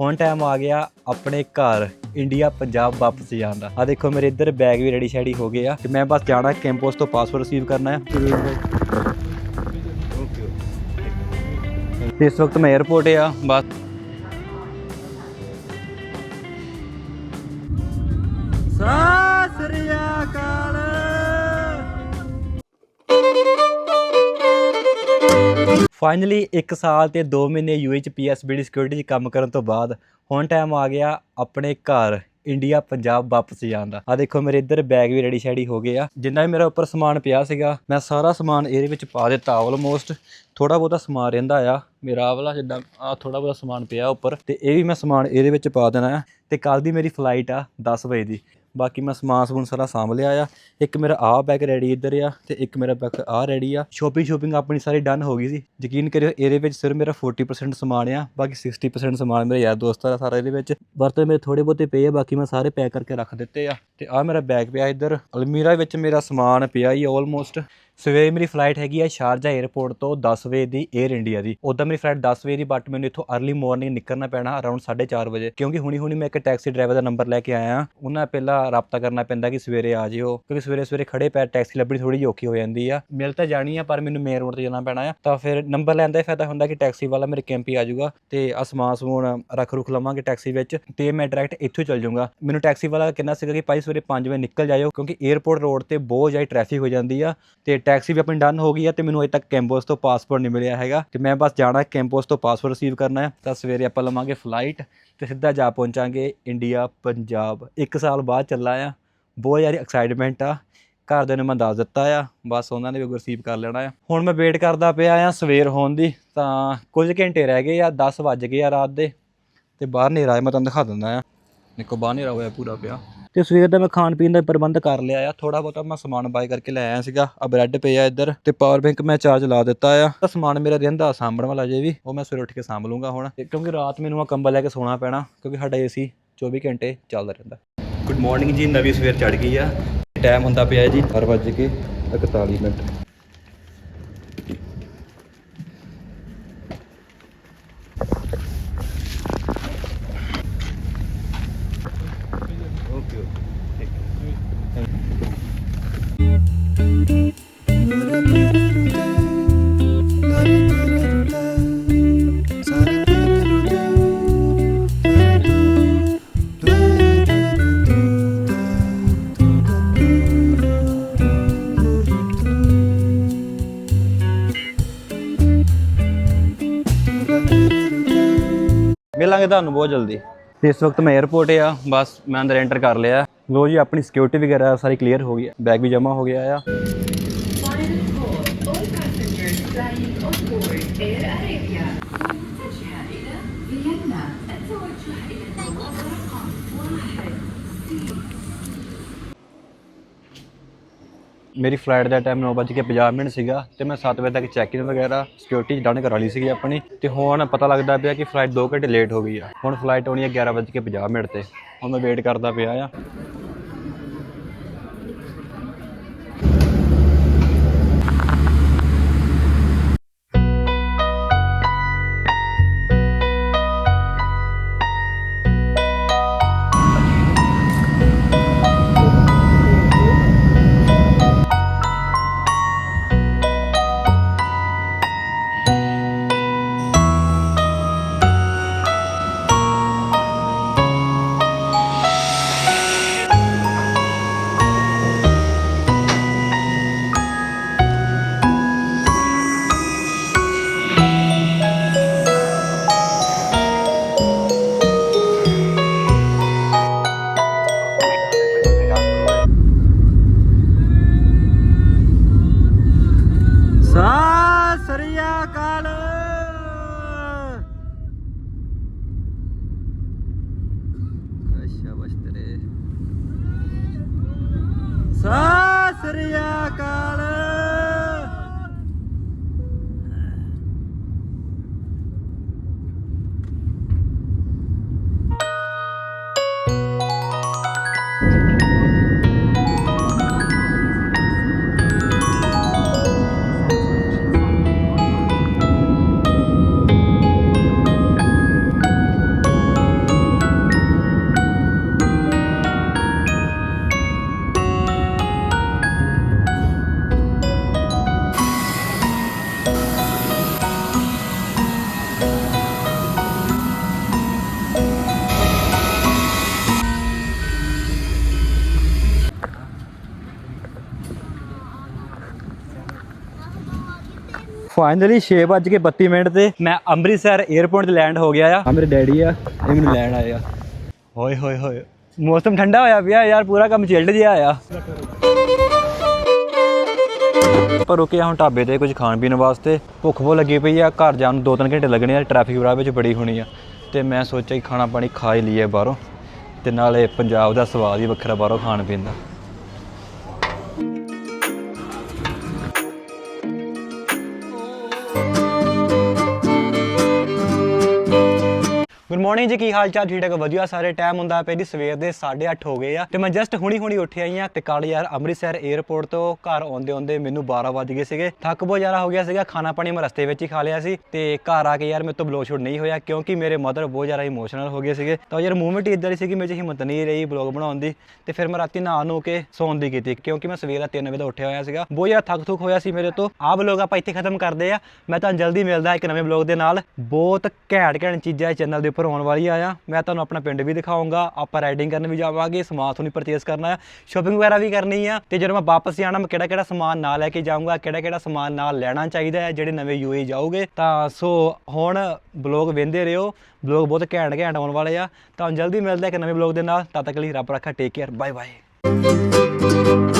ਹੁਣ ਟਾਈਮ ਆ ਗਿਆ ਆਪਣੇ ਘਰ ਇੰਡੀਆ ਪੰਜਾਬ ਵਾਪਸ ਜਾਣ ਦਾ। ਆ ਦੇਖੋ ਮੇਰੇ ਇੱਧਰ ਬੈਗ ਵੀ ਰੈਡੀ ਸ਼ੈਡੀ ਹੋ ਗਏ ਆ। ਤੇ ਮੈਂ ਬਸ ਜਾਣਾ ਕੈਂਪਸ ਤੋਂ ਪਾਸਪੋਰਟ ਰਿਸੀਵ ਕਰਨਾ ਹੈ। ਤੇ ਇਸ ਵਕਤ ਮੈਂ 에어ਪੋਰਟ ਆ ਬਸ। ਫਾਈਨਲੀ 1 ਸਾਲ ਤੇ 2 ਮਹੀਨੇ ਯੂਏ ਚ ਪੀਐਸਬੀਡੀ ਸਿਕਿਉਰਿਟੀ 'ਚ ਕੰਮ ਕਰਨ ਤੋਂ ਬਾਅਦ ਹੁਣ ਟਾਈਮ ਆ ਗਿਆ ਆਪਣੇ ਘਰ ਇੰਡੀਆ ਪੰਜਾਬ ਵਾਪਸ ਜਾਣ ਦਾ। ਆ ਦੇਖੋ, ਮੇਰੇ ਇੱਧਰ ਬੈਗ ਵੀ ਰੈਡੀ ਸ਼ੈਡੀ ਹੋ ਗਏ ਆ। ਜਿੰਨਾ ਵੀ ਮੇਰਾ ਉੱਪਰ ਸਮਾਨ ਪਿਆ ਸੀਗਾ, ਮੈਂ ਸਾਰਾ ਸਮਾਨ ਇਹਦੇ ਵਿੱਚ ਪਾ ਦਿੱਤਾ ਆਲਮੋਸਟ ਥੋੜਾ ਬਹੁਤਾ ਸਮਾਨ ਰਹਿੰਦਾ ਆ। ਮੇਰਾ ਆਵਲਾ ਜਿੱਦਾਂ ਆ ਥੋੜਾ ਬਹੁਤਾ ਸਮਾਨ ਪਿਆ ਉੱਪਰ। ਤੇ ਇਹ ਵੀ ਮੈਂ ਸਮਾਨ ਇਹਦੇ ਵਿੱਚ ਪਾ ਦੇਣਾ ਆ। ਤੇ ਕੱਲ ਦੀ ਮੇਰੀ ਫਲਾਈਟ ਆ 10 ਵਜੇ ਦੀ। ਬਾਕੀ ਮੈਂ ਸਮਾਨ ਸਮੂਨ ਸਾਰਾ ਸਾਂਭ ਲਿਆ ਆ। ਇੱਕ ਮੇਰਾ ਆਹ ਬੈਗ ਰੈਡੀ ਇੱਧਰ ਆ ਤੇ ਇੱਕ ਮੇਰਾ ਬੈਗ ਆਹ ਰੈਡੀ ਆ। ਸ਼ੋਪਿੰਗ ਸ਼ੋਪਿੰਗ ਆਪਣੀ ਸਾਰੀ ਡਨ ਹੋ ਗਈ ਸੀ। ਯਕੀਨ ਕਰਿਓ ਇਹਦੇ ਵਿੱਚ ਸਿਰ ਮੇਰਾ 40% ਸਮਾਨ ਆ, ਬਾਕੀ 60% ਸਮਾਨ ਮੇਰੇ ਯਾਰ ਦੋਸਤਾਂ ਦਾ ਸਾਰਾ ਇਹਦੇ ਵਿੱਚ। ਬਰਤਨ ਮੇਰੇ ਥੋੜੇ ਬਹੁਤੇ ਪਏ ਆ, ਬਾਕੀ ਮੈਂ ਸਾਰੇ ਪੈਕ ਕਰਕੇ ਰੱਖ ਦਿੱਤੇ ਆ। ਤੇ ਆਹ ਮੇਰਾ ਬੈਗ ਪਿਆ ਇੱਧਰ। ਅਲਮੀਰਾ ਵਿੱਚ ਮੇਰਾ ਸਮਾਨ ਪਿਆ ਹੀ ਆਲਮੋਸਟ ਸਵੇਰੇ ਮੇਰੀ ਫਲਾਈਟ ਹੈਗੀ ਆ ਸ਼ਾਰਜਾ 에ਅਰਪੋਰਟ ਤੋਂ 10 ਵਜੇ ਦੀ 에ਅਰ ਇੰਡੀਆ ਦੀ। ਉਦੋਂ ਮੇਰੀ ਫਲਾਈਟ 10 ਵਜੇ ਦੀ ਬਟ ਮੈਨੂੰ ਇੱਥੋਂ ਅਰਲੀ ਮਾਰਨਿੰਗ ਨਿਕਲਣਾ ਪੈਣਾ ਅਰਾਊਂਡ 4:30 ਵਜੇ। ਕਿਉਂਕਿ ਹੁਣੀ ਹੁਣੀ ਮੈਂ ਇੱਕ ਟੈਕਸੀ ਡਰਾਈਵਰ ਦਾ ਨੰਬਰ ਲੈ ਕੇ ਆਇਆ। ਉਹਨਾਂ ਪਹਿਲਾਂ ਰਾਬਤਾ ਕਰਨਾ ਪੈਂਦਾ ਕਿ ਸਵੇਰੇ ਆ ਜਿਓ, ਕਿਉਂਕਿ ਸਵੇਰੇ ਸਵੇਰੇ ਖੜੇ ਪੈ ਟੈਕਸੀ ਲੱਭਣੀ ਥੋੜੀ ਔਖੀ ਹੋ ਜਾਂਦੀ ਆ। ਮਿਲ ਤਾਂ ਜਾਣੀ ਆ, ਪਰ ਮੈਨੂੰ ਮੇਨ ਰੋਡ ਤੇ ਜਾਣਾ ਪੈਣਾ ਆ। ਤਾਂ ਫਿਰ ਨੰਬਰ ਲੈਂਦਾ ਹੀ ਫਾਇਦਾ ਹੁੰਦਾ ਕਿ ਟੈਕਸੀ ਵਾਲਾ ਮੇਰੇ ਕੈਂਪ ਹੀ ਆ ਜਾਊਗਾ ਤੇ ਅਸਮਾਨ ਸਮੂਨ ਰੱਖ ਰੁਖ ਲਵਾਂਗੇ ਟੈਕਸੀ ਵਿੱਚ ਤੇ ਮੈਂ ਡਾਇਰੈਕਟ ਇੱਥੋਂ ਚੱਲ ਜਾਊਂਗਾ। ਮੈਨੂੰ ਟੈਕਸੀ ਵਾਲਾ ਕਹਿੰਦਾ ਸੀਗਾ ਕਿ ਭਾਈ ਸਵੇਰੇ 5 ਵਜੇ ਨਿਕਲ ਜਾਇਓ, ਕਿਉਂਕਿ 에ਅਰਪੋਰਟ ਰੋਡ ਤੇ ਬਹੁਤ ਜ਼ਿਆਦਾ ਟ੍ਰੈਫਿਕ ਹੋ ਜਾਂਦੀ ਆ ਤੇ ਟੈਕਸੀ ਵੀ ਆਪਣੀ ਡਨ ਹੋ ਗਈ ਆ ਤੇ ਮੈਨੂੰ ਅਜੇ ਤੱਕ ਕੈਂਪਸ ਤੋਂ ਪਾਸਪੋਰਟ ਨਹੀਂ ਮਿਲਿਆ ਹੈਗਾ। ਤੇ ਮੈਂ ਬਸ ਜਾਣਾ ਕੈਂਪਸ ਤੋਂ ਪਾਸਪੋਰਟ ਰਿਸੀਵ ਕਰਨਾ ਹੈ। ਤਾਂ ਸਵੇਰੇ ਆਪਾਂ ਲਵਾਂਗੇ ਫਲਾਈਟ ਤੇ ਸਿੱਧਾ ਜਾ ਪਹੁੰਚਾਂਗੇ ਇੰਡੀਆ ਪੰਜਾਬ 1 ਸਾਲ ਬਾਅਦ ਚੱਲਾ ਆ। ਬਹੁਤ ਜ਼ਿਆਦਾ ਐਕਸਾਈਟਮੈਂਟ ਆ। ਘਰਦਿਆਂ ਨੂੰ ਮੈਂ ਦੱਸ ਦਿੱਤਾ ਆ। ਬਸ ਉਹਨਾਂ ਨੇ ਵੀ ਰਿਸੀਵ ਕਰ ਲੈਣਾ ਆ। ਹੁਣ ਮੈਂ ਵੇਟ ਕਰਦਾ ਪਿਆ ਆ ਸਵੇਰ ਹੋਣ ਦੀ। ਤਾਂ ਕੁਝ ਘੰਟੇ ਰਹਿ ਗਏ ਆ 10 ਵੱਜ ਗਏ ਆ ਰਾਤ ਦੇ। ਤੇ ਬਾਹਰ ਹਨੇਰਾ ਹੈ ਮੈਂ ਤੁਹਾਨੂੰ ਦਿਖਾ ਦਿੰਦਾ ਆ। ਦੇਖੋ, ਬਾਹਰ ਹਨੇਰਾ ਹੋਇਆ ਪੂਰਾ ਪਿਆ। ਤੇ ਸਵੇਰ ਦਾ ਮੈਂ ਖਾਣ ਪੀਣ ਦਾ ਪ੍ਰਬੰਧ ਕਰ ਲਿਆ ਆ। ਥੋੜਾ ਬਹੁਤਾ ਮੈਂ ਸਮਾਨ ਬਾਈ ਕਰਕੇ ਲੈ ਆਇਆ ਸੀਗਾ। ਆ ਬ੍ਰੈਡ ਪਏ ਆ ਇੱਧਰ ਤੇ ਪਾਵਰ ਬੈਂਕ ਮੈਂ ਚਾਰਜ ਲਾ ਦਿੱਤਾ ਆ। ਤਾਂ ਸਮਾਨ ਮੇਰਾ ਰਹਿੰਦਾ ਸਾਂਭਣ ਵਾਲਾ ਜੇ ਵੀ, ਉਹ ਮੈਂ ਸਵੇਰ ਉੱਠ ਕੇ ਸਾਂਭ ਲੂੰਗਾ ਹੁਣ। ਕਿਉਂਕਿ ਰਾਤ ਮੈਨੂੰ ਆ ਕੰਬਲ ਲੈ ਕੇ ਸੋਣਾ ਪੈਣਾ, ਕਿਉਂਕਿ ਸਾਡਾ ਏਸੀ 24 ਘੰਟੇ ਚੱਲਦਾ ਰਹਿੰਦਾ। ਗੁੱਡ ਮਾਰਨਿੰਗ ਜੀ, ਨਵੀਂ ਸਵੇਰ ਚੜ ਗਈ ਆ। ਟਾਈਮ ਹੁੰਦਾ ਪਿਆ ਜੀ 4 ਵਜੇ ਕੇ 41 ਮਿੰਟ। ਮਿਲਾਂਗੇ ਤੁਹਾਨੂੰ ਬਹੁਤ ਜਲਦੀ। ਤੇ ਇਸ ਵਕਤ ਮੈਂ 에어ਪੋਰਟ ਆ, ਬਸ ਮੈਂ ਅੰਦਰ ਐਂਟਰ ਕਰ ਲਿਆ। ਲੋ ਜੀ, ਆਪਣੀ ਸਿਕਿਉਰਿਟੀ ਵਗੈਰਾ ਸਾਰੀ ਕਲੀਅਰ ਹੋ ਗਈ ਹੈ ਬੈਗ ਵੀ ਜਮ੍ਹਾਂ ਹੋ ਗਿਆ ਆ। ਮੇਰੀ ਫਲਾਈਟ ਦਾ ਟਾਈਮ 9:50 ਮਿੰਟ ਸੀਗਾ ਤੇ ਮੈਂ 7 ਵਜੇ ਤੱਕ ਚੈੱਕ ਇਨ ਵਗੈਰਾ ਸਿਕਿਉਰਿਟੀ ਡਨ ਕਰਾ ਲਈ ਸੀਗੀ ਆਪਣੀ ਤੇ ਹੁਣ ਪਤਾ ਲੱਗਦਾ ਪਿਆ ਕਿ ਫਲਾਈਟ 2 ਘੰਟੇ ਲੇਟ ਹੋ ਗਈ ਆ। ਹੁਣ ਫਲਾਈਟ ਆਉਣੀ ਹੈ 11:50 ਮਿੰਟ ਤੇ। ਹੁਣ ਮੈਂ ਵੇਟ ਕਰਦਾ ਪਿਆ ਆ। ਫਾਈਨਲੀ 6:32 ਮਿੰਟ ਤੇ ਮੈਂ ਅੰਮ੍ਰਿਤਸਰ 에ਅਰਪੋਰਟ ਤੇ ਲੈਂਡ ਹੋ ਗਿਆ ਆ। ਆ ਮੇਰੇ ਡੈਡੀ ਆ ਇਹ ਮੈਨੂੰ ਲੈਣ ਆਏ ਆ। ਹੋਏ ਹੋਏ ਹੋਏ। ਮੌਸਮ ਠੰਡਾ ਹੋਇਆ ਪਿਆ ਯਾਰ ਪੂਰਾ ਕੰਮ ਚਿਲਡ ਜਿਹਾ ਆ। ਪਰ ਰੁਕੇ ਹਾਂ ਹੁਣ ਢਾਬੇ ਤੇ ਕੁਝ ਖਾਣ ਪੀਣ ਵਾਸਤੇ। ਭੁੱਖ ਬਹੁਤ ਲੱਗੀ ਪਈ ਆ ਘਰ ਜਾਣ ਨੂੰ 2-3 ਘੰਟੇ ਲੱਗਣੇ ਆ ਟ੍ਰੈਫਿਕ ਵਰਾ ਵਿੱਚ ਬੜੀ ਹੋਣੀ ਆ। ਤੇ ਮੈਂ ਸੋਚਿਆ ਕਿ ਖਾਣਾ ਪਾਣੀ ਖਾ ਹੀ ਲਈਏ ਬਾਹਰੋਂ। ਤੇ ਨਾਲੇ ਪੰਜਾਬ ਦਾ ਸਵਾਦ ਹੀ ਵੱਖਰਾ ਬਾਹਰੋਂ ਖਾਣ ਪੀਣ ਦਾ। ਗੁੱਡ ਮਾਰਨਿੰਗ ਜੀ, ਕੀ ਹਾਲ ਚਾਲ ਠੀਕ ਠਾਕ ਵਧੀਆ। ਸਾਰੇ ਟਾਈਮ ਹੁੰਦਾ ਪਿਆ ਜੀ, ਸਵੇਰ ਦੇ 8:30 ਹੋ ਗਏ ਆ ਤੇ ਮੈਂ ਜਸਟ ਹੁਣੀ ਹੁਣੀ ਉੱਠਿਆ ਆਈ ਆ ਤੇ ਕੱਲ ਯਾਰ ਅੰਮ੍ਰਿਤਸਰ 에ਅਰਪੋਰਟ ਤੋਂ ਘਰ ਆਉਂਦੇ ਆਉਂਦੇ ਮੈਨੂੰ 12 ਵੱਜ ਗਏ ਸੀਗੇ। ਥੱਕ ਬਹੁਤ ਜ਼ਿਆਦਾ ਹੋ ਗਿਆ ਸੀਗਾ ਖਾਣਾ ਪਾਣੀ ਮੈਂ ਰਸਤੇ ਵਿੱਚ ਹੀ ਖਾ ਲਿਆ ਸੀ ਤੇ ਘਰ ਆ ਕੇ ਯਾਰ ਮੇਰੇ ਤੋਂ ਬਲੌਗ ਸ਼ੂਟ ਨਹੀਂ ਹੋਇਆ ਕਿਉਂਕਿ ਮੇਰੇ ਮਦਰ ਬਹੁਤ ਜ਼ਿਆਦਾ ਇਮੋਸ਼ਨਲ ਹੋ ਗਏ ਸੀਗੇ। ਤਾਂ ਯਾਰ ਮੂਵਮੈਂਟ ਇਦਾਂ ਦੀ ਸੀ ਕਿ ਮੇਰੇ 'ਚ ਹਿੰਮਤ ਨਹੀਂ ਰਹੀ ਬਲੌਗ ਬਣਾਉਣ ਦੀ ਤੇ ਫਿਰ ਮੈਂ ਰਾਤੀ ਨਹਾ ਨੂੰ ਕੇ ਸੌਣ ਦੀ ਕੀਤੀ ਕਿਉਂਕਿ ਮੈਂ ਸਵੇਰ ਦਾ 3 ਵਜੇ ਦਾ ਉੱਠਿਆ ਹੋਇਆ ਸੀਗਾ। ਬਹੁਤ ਜ਼ਿਆਦਾ ਥੱਕ ਥੁੱਕ ਹੋਇਆ ਸੀ ਮੇਰੇ ਤੋਂ। ਆਹ ਬਲੌਗ ਆਪਾਂ ਇੱਥੇ ਖਤਮ ਕਰਦੇ ਆ। ਮੈਂ ਤੁਹਾਨੂੰ ਜਲਦੀ ਮਿਲਦਾ ਇੱਕ ਨਵੇਂ ਬਲੌਗ ਦੇ ਨਾਲ। ਬਹੁਤ ਘੈਂਟ ਘੈਂਟ ਚੀਜ਼ਾਂ ਚੈਨਲ ਦੇ ਉੱਪਰ ਆਉਣ ਵਾਲੀਆਂ ਆ ਮੈਂ ਤੁਹਾਨੂੰ ਆਪਣਾ ਪਿੰਡ ਵੀ ਦਿਖਾਉਂਗਾ ਆਪਾਂ ਰਾਈਡਿੰਗ ਕਰਨ ਵੀ ਜਾਵਾਂਗੇ, ਸਮਾਨ ਤੁਹਾਨੂੰ ਪਰਚੇਸ ਕਰਨਾ ਆ। ਸ਼ਾਪਿੰਗ ਵਗੈਰਾ ਵੀ ਕਰਨੀ ਆ। ਤੇ ਜਦੋਂ ਮੈਂ ਵਾਪਸ ਜਾਣਾ, ਮੈਂ ਕਿਹੜਾ ਕਿਹੜਾ ਸਮਾਨ ਨਾਲ ਲੈ ਕੇ ਜਾਊਂਗਾ ਕਿਹੜਾ ਕਿਹੜਾ ਸਮਾਨ ਨਾਲ ਲੈਣਾ ਚਾਹੀਦਾ ਹੈ, ਜਿਹੜੇ ਨਵੇਂ ਯੂਏ ਜਾਓਗੇ ਤਾਂ ਸੋ ਹੁਣ ਬਲੌਗ ਵੇਂਦੇ ਰਹੋ। ਬਲੌਗ ਬਹੁਤ ਘੈਂਟ ਘੈਂਟ ਆਉਣ ਵਾਲੇ ਆ। ਤਾਂ ਜਲਦੀ ਮਿਲਦਾ ਇੱਕ ਨਵੇਂ ਬਲੌਗ ਦੇ ਨਾਲ। ਤਦ ਤੱਕ ਲਈ ਰੱਬ ਰੱਖਾ ਟੇਕ ਕੇਅਰ ਬਾਏ ਬਾਏ